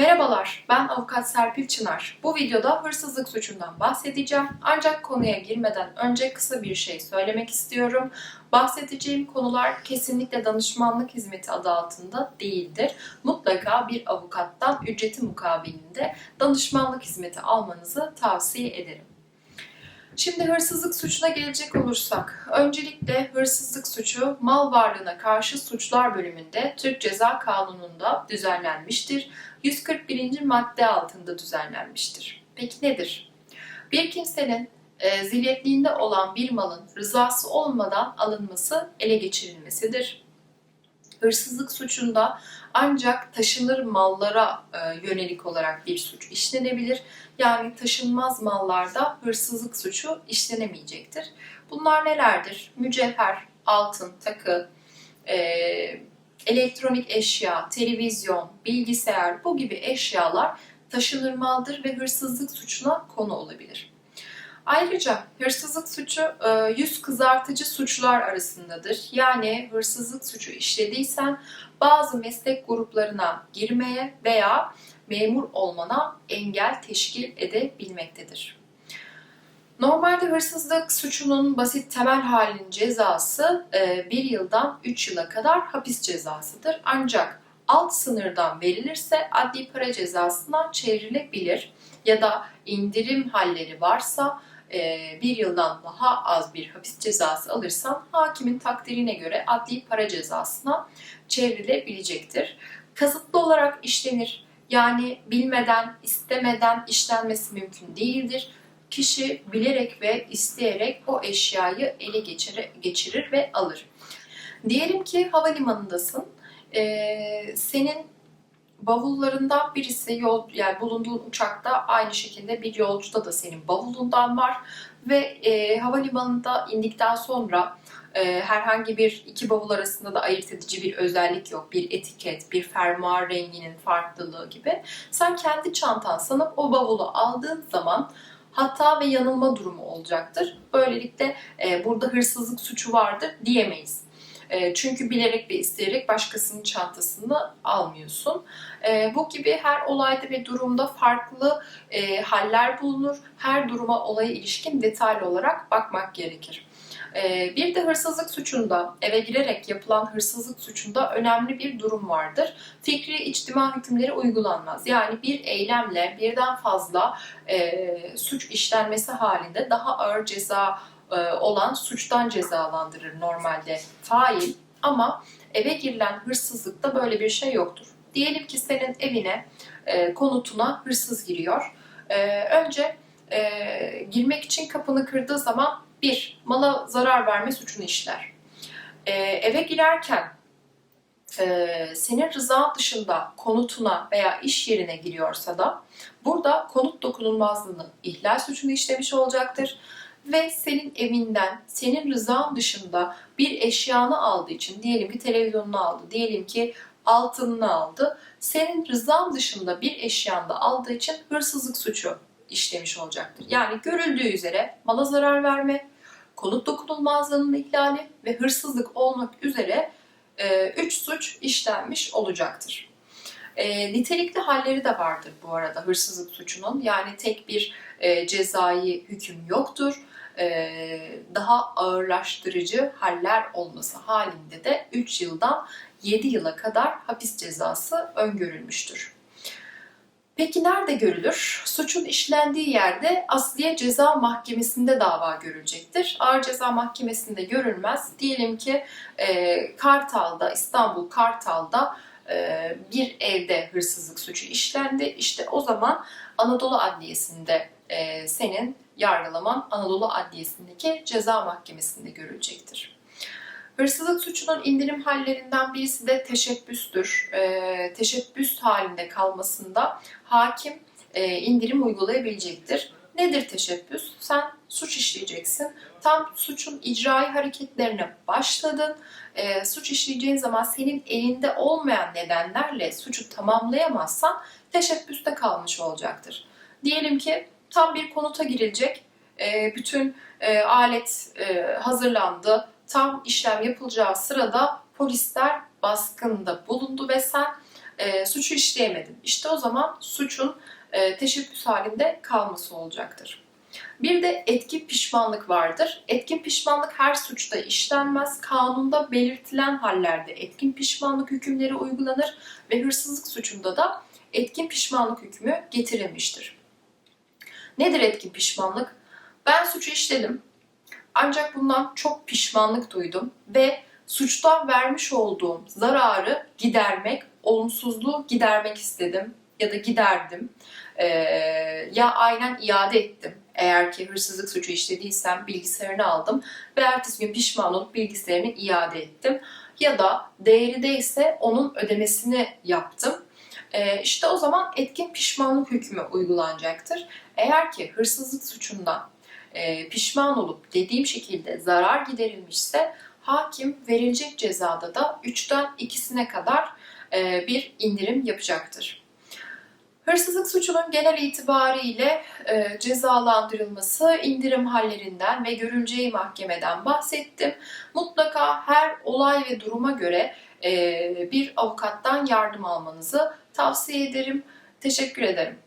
Merhabalar, ben avukat Serpil Çınar. Bu videoda hırsızlık suçundan bahsedeceğim. Ancak konuya girmeden önce kısa bir şey söylemek istiyorum. Bahsedeceğim konular kesinlikle danışmanlık hizmeti adı altında değildir. Mutlaka bir avukattan ücreti mukabilinde danışmanlık hizmeti almanızı tavsiye ederim. Şimdi hırsızlık suçuna gelecek olursak, öncelikle hırsızlık suçu mal varlığına karşı suçlar bölümünde Türk Ceza Kanunu'nda düzenlenmiştir. 141. madde altında düzenlenmiştir. Peki nedir? Bir kimsenin e, zilyetliğinde olan bir malın rızası olmadan alınması, ele geçirilmesidir. Hırsızlık suçunda ancak taşınır mallara e, yönelik olarak bir suç işlenebilir. Yani taşınmaz mallarda hırsızlık suçu işlenemeyecektir. Bunlar nelerdir? Mücevher, altın, takı, e, elektronik eşya, televizyon, bilgisayar bu gibi eşyalar taşınır maldır ve hırsızlık suçuna konu olabilir. Ayrıca hırsızlık suçu e, yüz kızartıcı suçlar arasındadır. Yani hırsızlık suçu işlediysen bazı meslek gruplarına girmeye veya memur olmana engel teşkil edebilmektedir. Normalde hırsızlık suçunun basit temel halinin cezası 1 yıldan 3 yıla kadar hapis cezasıdır. Ancak alt sınırdan verilirse adli para cezasına çevrilebilir ya da indirim halleri varsa bir yıldan daha az bir hapis cezası alırsan hakimin takdirine göre adli para cezasına çevrilebilecektir. Kasıtlı olarak işlenir. Yani bilmeden, istemeden işlenmesi mümkün değildir. Kişi bilerek ve isteyerek o eşyayı ele geçirir, geçirir ve alır. Diyelim ki havalimanındasın. Ee, senin bavullarından birisi yol yani bulunduğun uçakta aynı şekilde bir yolcuda da senin bavulundan var ve e, havalimanında indikten sonra e, herhangi bir iki bavul arasında da ayırt edici bir özellik yok. Bir etiket, bir fermuar renginin farklılığı gibi. Sen kendi çantan sanıp o bavulu aldığın zaman hata ve yanılma durumu olacaktır. Böylelikle e, burada hırsızlık suçu vardır diyemeyiz. E, çünkü bilerek ve isteyerek başkasının çantasını almıyorsun. E, bu gibi her olayda ve durumda farklı e, haller bulunur. Her duruma olaya ilişkin detaylı olarak bakmak gerekir. E, bir de hırsızlık suçunda, eve girerek yapılan hırsızlık suçunda önemli bir durum vardır. Fikri içtima hükümleri uygulanmaz. Yani bir eylemle birden fazla e, suç işlenmesi halinde daha ağır ceza olan suçtan cezalandırır normalde fail ama eve girilen hırsızlıkta böyle bir şey yoktur. Diyelim ki senin evine, e, konutuna hırsız giriyor. E, önce e, girmek için kapını kırdığı zaman bir, mala zarar verme suçunu işler. E, eve girerken e, senin rızan dışında konutuna veya iş yerine giriyorsa da burada konut dokunulmazlığını ihlal suçunu işlemiş olacaktır ve senin evinden senin rızan dışında bir eşyanı aldığı için diyelim ki televizyonunu aldı, diyelim ki altınını aldı. Senin rızan dışında bir eşyanı da aldığı için hırsızlık suçu işlemiş olacaktır. Yani görüldüğü üzere mala zarar verme, konut dokunulmazlığının ihlali ve hırsızlık olmak üzere 3 suç işlenmiş olacaktır. E, nitelikli halleri de vardır bu arada hırsızlık suçunun. Yani tek bir e, cezai hüküm yoktur. E, daha ağırlaştırıcı haller olması halinde de 3 yıldan 7 yıla kadar hapis cezası öngörülmüştür. Peki nerede görülür? Suçun işlendiği yerde Asliye Ceza Mahkemesi'nde dava görülecektir. Ağır Ceza Mahkemesi'nde görülmez. Diyelim ki e, Kartal'da, İstanbul Kartal'da e, bir evde hırsızlık suçu işlendi. İşte o zaman Anadolu Adliyesi'nde e, senin yargılaman Anadolu Adliyesi'ndeki ceza mahkemesinde görülecektir. Hırsızlık suçunun indirim hallerinden birisi de teşebbüstür. E, teşebbüs halinde kalmasında hakim e, indirim uygulayabilecektir. Nedir teşebbüs? Sen suç işleyeceksin. Tam suçun icraî hareketlerine başladın. E, suç işleyeceğin zaman senin elinde olmayan nedenlerle suçu tamamlayamazsan teşebbüste kalmış olacaktır. Diyelim ki tam bir konuta girilecek. E, bütün e, alet e, hazırlandı. Tam işlem yapılacağı sırada polisler baskında bulundu ve sen e, suçu işleyemedim. İşte o zaman suçun e, teşebbüs halinde kalması olacaktır. Bir de etkin pişmanlık vardır. Etkin pişmanlık her suçta işlenmez. Kanunda belirtilen hallerde etkin pişmanlık hükümleri uygulanır ve hırsızlık suçunda da etkin pişmanlık hükmü getirilmiştir. Nedir etkin pişmanlık? Ben suçu işledim. Ancak bundan çok pişmanlık duydum ve suçtan vermiş olduğum zararı gidermek, olumsuzluğu gidermek istedim ya da giderdim. Ee, ya aynen iade ettim. Eğer ki hırsızlık suçu işlediysem bilgisayarını aldım ve ertesi gün pişman olup bilgisayarını iade ettim. Ya da değeri değilse onun ödemesini yaptım. Ee, işte o zaman etkin pişmanlık hükmü uygulanacaktır. Eğer ki hırsızlık suçundan e, pişman olup dediğim şekilde zarar giderilmişse hakim verilecek cezada da 3'ten 2'sine kadar e, bir indirim yapacaktır. Hırsızlık suçunun genel itibariyle e, cezalandırılması, indirim hallerinden ve görüleceği mahkemeden bahsettim. Mutlaka her olay ve duruma göre e, bir avukattan yardım almanızı tavsiye ederim. Teşekkür ederim.